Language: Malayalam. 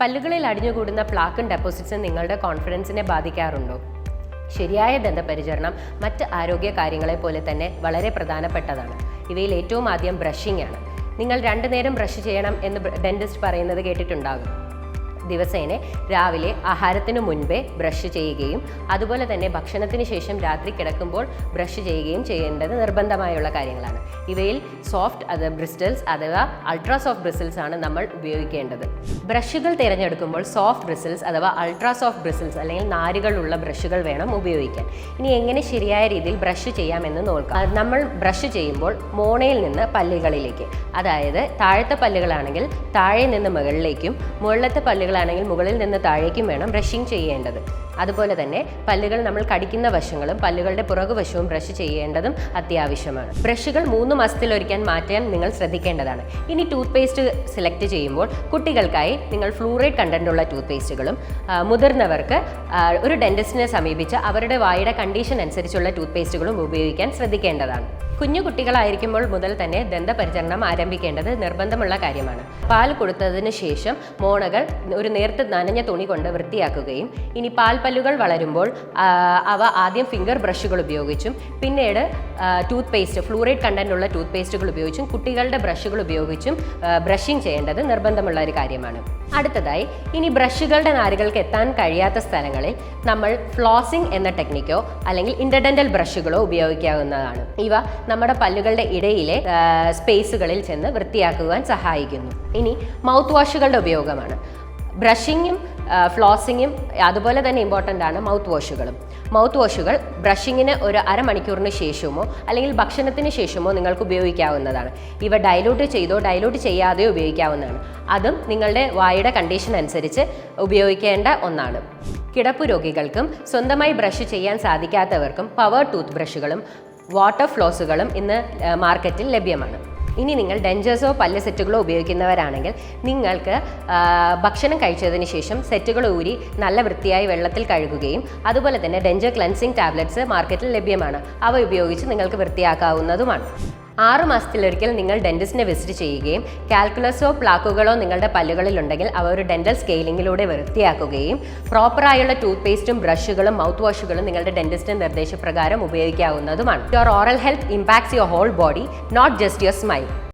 പല്ലുകളിൽ അടിഞ്ഞുകൂടുന്ന പ്ലാക്കും ഡെപ്പോസിറ്റ്സും നിങ്ങളുടെ കോൺഫിഡൻസിനെ ബാധിക്കാറുണ്ടോ? ശരിയായ ദന്തപരിചരണം മറ്റ് ആരോഗ്യ കാര്യങ്ങളെ പോലെ തന്നെ വളരെ പ്രധാനപ്പെട്ടതാണ്. ഇവയിൽ ഏറ്റവും ആദ്യം ബ്രഷിംഗ് ആണ്. നിങ്ങൾ രണ്ടു നേരം ബ്രഷ് ചെയ്യണം എന്ന് ഡെന്റിസ്റ്റ് പറയുന്നത് കേട്ടിട്ടുണ്ടാകും. ദിവസേന രാവിലെ ആഹാരത്തിന് മുൻപേ ബ്രഷ് ചെയ്യുകയും അതുപോലെ തന്നെ ഭക്ഷണത്തിന് ശേഷം രാത്രി കിടക്കുമ്പോൾ ബ്രഷ് ചെയ്യുകയും ചെയ്യേണ്ടത് നിർബന്ധമായുള്ള കാര്യങ്ങളാണ്. ഇവയിൽ സോഫ്റ്റ് അത് ബ്രിസ്റ്റൽസ് അഥവാ അൾട്രാ സോഫ്റ്റ് ബ്രിസിൽസ് ആണ് നമ്മൾ ഉപയോഗിക്കേണ്ടത്. ബ്രഷുകൾ തിരഞ്ഞെടുക്കുമ്പോൾ സോഫ്റ്റ് ബ്രിസിൽസ് അഥവാ അൾട്രാ സോഫ്റ്റ് ബ്രിസിൽസ് അല്ലെങ്കിൽ നാരുകളുള്ള ബ്രഷുകൾ വേണം ഉപയോഗിക്കാൻ. ഇനി എങ്ങനെ ശരിയായ രീതിയിൽ ബ്രഷ് ചെയ്യാമെന്ന് നോക്കാം. നമ്മൾ ബ്രഷ് ചെയ്യുമ്പോൾ മോണയിൽ നിന്ന് പല്ലുകളിലേക്ക് അതായത് താഴത്തെ പല്ലുകളാണെങ്കിൽ താഴെ നിന്ന് മുകളിലേക്കും മുകളിലത്തെ പല്ലുകളാണെങ്കിൽ മുകളിൽ നിന്ന് താഴേക്കും വേണം ബ്രഷിംഗ് ചെയ്യേണ്ടത്. അതുപോലെ തന്നെ പല്ലുകൾ നമ്മൾ കടിക്കുന്ന വശങ്ങളും പല്ലുകളുടെ പുറകുവശവും ബ്രഷ് ചെയ്യേണ്ടതും അത്യാവശ്യമാണ്. ബ്രഷുകൾ മൂന്ന് മാസത്തിൽ മാസത്തിലൊരിക്കാൻ മാറ്റാൻ നിങ്ങൾ ശ്രദ്ധിക്കേണ്ടതാണ്. ഇനി ടൂത്ത് പേസ്റ്റ് സെലക്ട് ചെയ്യുമ്പോൾ കുട്ടികൾക്കായി നിങ്ങൾ ഫ്ലൂറൈഡ് കണ്ടന്റുള്ള ടൂത്ത് പേസ്റ്റുകളും മുതിർന്നവർക്ക് ഒരു ഡെന്റിസ്റ്റിനെ സമീപിച്ച് അവരുടെ വായുടെ കണ്ടീഷൻ അനുസരിച്ചുള്ള ടൂത്ത് പേസ്റ്റുകളും ഉപയോഗിക്കാൻ ശ്രദ്ധിക്കേണ്ടതാണ്. കുഞ്ഞു കുട്ടികളായിരിക്കുമ്പോൾ മുതൽ തന്നെ ദന്തപരിചരണം ആരംഭിക്കേണ്ടത് നിർബന്ധമുള്ള കാര്യമാണ്. പാൽ കൊടുത്തതിന് ശേഷം മോണകൾ ഒരു നേർത്ത് നനഞ്ഞ തുണി കൊണ്ട് വൃത്തിയാക്കുകയും ഇനി പാൽപ്പല്ലുകൾ വളരുമ്പോൾ അവ ആദ്യം ഫിംഗർ ബ്രഷുകൾ ഉപയോഗിച്ചും പിന്നീട് ടൂത്ത് പേസ്റ്റ് ഫ്ലൂറൈഡ് കണ്ടന്റുള്ള ടൂത്ത് പേസ്റ്റുകൾ ഉപയോഗിച്ചും കുട്ടികളുടെ ബ്രഷുകൾ ഉപയോഗിച്ചും ബ്രഷിംഗ് ചെയ്യേണ്ടത് നിർബന്ധമുള്ള ഒരു കാര്യമാണ്. അടുത്തതായി ഇനി ബ്രഷുകളുടെ നാരുകൾക്ക് എത്താൻ കഴിയാത്ത സ്ഥലങ്ങളിൽ നമ്മൾ ഫ്ലോസിംഗ് എന്ന ടെക്നിക്കോ അല്ലെങ്കിൽ ഇന്റർഡെന്റൽ ബ്രഷുകളോ ഉപയോഗിക്കാവുന്നതാണ്. ഇവ നമ്മുടെ പല്ലുകളുടെ ഇടയിലെ സ്പേസുകളിൽ ചെന്ന് വൃത്തിയാക്കുവാൻ സഹായിക്കുന്നു. ഇനി മൗത്ത് വാഷുകളുടെ ഉപയോഗമാണ്. ബ്രഷിങ്ങും ഫ്ലോസിങ്ങും അതുപോലെ തന്നെ ഇമ്പോർട്ടന്റ് ആണ് മൗത്ത് വാഷുകളും മൗത്ത് വാഷുകൾ ബ്രഷിങ്ങിന് ഒരു അരമണിക്കൂറിന് ശേഷമോ അല്ലെങ്കിൽ ഭക്ഷണത്തിന് ശേഷമോ നിങ്ങൾക്ക് ഉപയോഗിക്കാവുന്നതാണ്. ഇവ ഡൈലൂട്ട് ചെയ്തോ ഡൈലൂട്ട് ചെയ്യാതെയോ ഉപയോഗിക്കാവുന്നതാണ്. അതും നിങ്ങളുടെ വായുടെ കണ്ടീഷൻ അനുസരിച്ച് ഉപയോഗിക്കേണ്ട ഒന്നാണ്. കിടപ്പ് രോഗികൾക്കും സ്വന്തമായി ബ്രഷ് ചെയ്യാൻ സാധിക്കാത്തവർക്കും പവർ ടൂത്ത് ബ്രഷുകളും വാട്ടർ ഫ്ലോസുകളും ഇന്ന് മാർക്കറ്റിൽ ലഭ്യമാണ്. ഇനി നിങ്ങൾ ഡെഞ്ചേഴ്സോ പല്ല് സെറ്റുകളോ ഉപയോഗിക്കുന്നവരാണെങ്കിൽ നിങ്ങൾക്ക് ഭക്ഷണം കഴിച്ചതിന് ശേഷം സെറ്റുകൾ ഊരി നല്ല വൃത്തിയായി വെള്ളത്തിൽ കഴുകുകയും അതുപോലെ തന്നെ ഡെഞ്ചർ ക്ലൻസിങ് ടാബ്ലറ്റ്സ് മാർക്കറ്റിൽ ലഭ്യമാണ്. അവ ഉപയോഗിച്ച് നിങ്ങൾക്ക് വൃത്തിയാക്കാവുന്നതുമാണ്. ആറ് മാസത്തിലൊരിക്കൽ നിങ്ങൾ ഡെന്റിസ്റ്റിനെ വിസിറ്റ് ചെയ്യുകയും കാൽക്കുലസോ പ്ലാക്കുകളോ നിങ്ങളുടെ പല്ലുകളിൽ ഉണ്ടെങ്കിൽ അവ ഒരു ഡെന്റൽ സ്കെയിലിങ്ങിലൂടെ വൃത്തിയാക്കുകയും പ്രോപ്പറായുള്ള ടൂത്ത് പേസ്റ്റും ബ്രഷുകളും മൗത്ത് വാഷുകളും നിങ്ങളുടെ ഡെന്റിസ്റ്റിന്റെ നിർദ്ദേശപ്രകാരം ഉപയോഗിക്കാവുന്നതുമാണ്. Your oral health impacts your whole body not just your smile